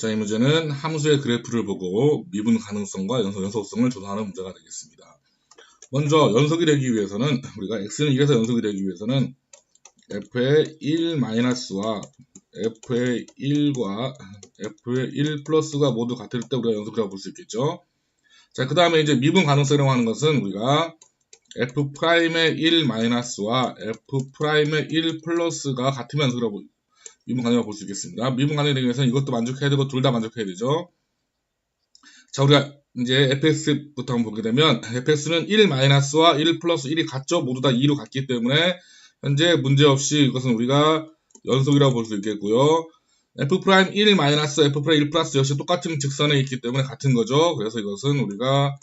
자, 이 문제는 함수의 그래프를 보고 미분 가능성과 연속, 연속성을 조사하는 문제가 되겠습니다. 먼저 연속이 되기 위해서는 우리가 x는 1에서 연속이 되기 위해서는 f의 1 마이너스와 f의 1과 f의 1 플러스가 모두 같을 때 우리가 연속이라고 볼 수 있겠죠. 자, 그 다음에 이제 미분 가능성이라고 하는 것은 우리가 f 프라임의 1 마이너스와 f 프라임의 1 플러스가 같으면 연속이라고 미분 가능이라고 볼수 있겠습니다. 미분 되기 위해서는 이것도 만족해야 되고 둘 다 만족해야 되죠. 자, 우리가 이제 fx부터 한번 보게 되면 fx는 1 마이너스와 1 플러스 1이 같죠. 모두 다 2로 같기 때문에 현재 문제없이 이것은 우리가 연속이라고 볼 수 있겠고요. f 프라임 1 마이너스 f 프라임 1 플러스 역시 똑같은 직선에 있기 때문에 같은 거죠. 그래서 이것은 우리가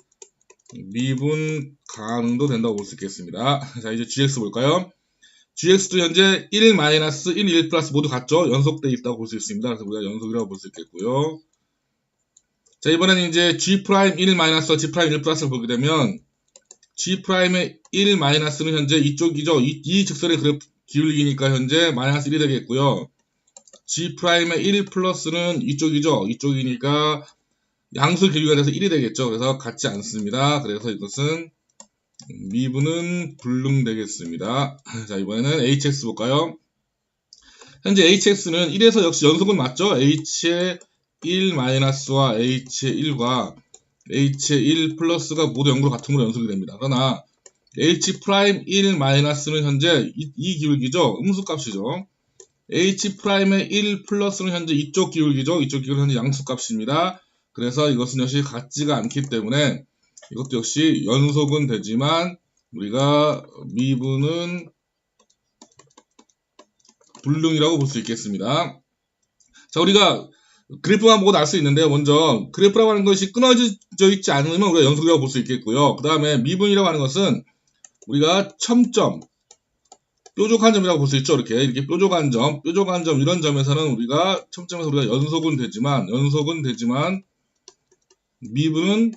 미분 가능도 된다고 볼 수 있겠습니다. 자, 이제 gx 볼까요? Gx도 현재 1 마이너스 1, 1 플러스 모두 같죠? 연속돼 있다고 볼 수 있습니다. 그래서 우리가 연속이라고 볼 수 있겠고요. 자, 이번에는 이제 g 프라임 1 마이너스와 g 프라임 1 플러스를 보게 되면 g 프라임의 1 마이너스는 현재 이쪽이죠. 이, 이 직선의 그래프 기울기니까 현재 마이너스 1이 되겠고요. g 프라임의 1 플러스는 이쪽이죠. 이쪽이니까 양수 길이가 돼서 1이 되겠죠. 그래서 같지 않습니다. 그래서 이것은 미분은 불능되겠습니다. 자, 이번에는 hx 볼까요? 현재 hx는 1에서 역시 연속은 맞죠? h의 1-와 h의 1과 h의 1 플러스가 모두 0으로 같은 으로 연속이 됩니다. 그러나 h 프라임 1 마이너스는 현재 이, 이 기울기죠? 음수값이죠. h 프라임의 1 플러스는 현재 이쪽 기울기죠? 이쪽 기울기 현재 양수값입니다. 그래서 이것은 역시 같지가 않기 때문에 이것도 역시 연속은 되지만 우리가 미분은 불능이라고 볼 수 있겠습니다. 자, 우리가 그래프만 보고 알 수 있는데요. 먼저 그래프라고 하는 것이 끊어져 있지 않으면 우리가 연속이라고 볼 수 있겠고요. 그 다음에 미분이라고 하는 것은 우리가 첨점, 뾰족한 점이라고 볼 수 있죠. 이렇게 이렇게 뾰족한 점, 뾰족한 점 이런 점에서는 우리가 첨점에서 우리가 연속은 되지만 연속은 되지만 미분은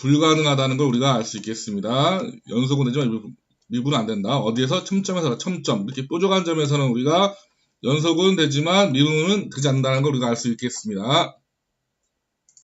불가능하다는 걸 우리가 알 수 있겠습니다. 연속은 되지만 미분은 안 된다. 어디에서 첨점에서 첨점 이렇게 뾰족한 점에서는 우리가 연속은 되지만 미분은 되지 않는다는 걸 우리가 알 수 있겠습니다.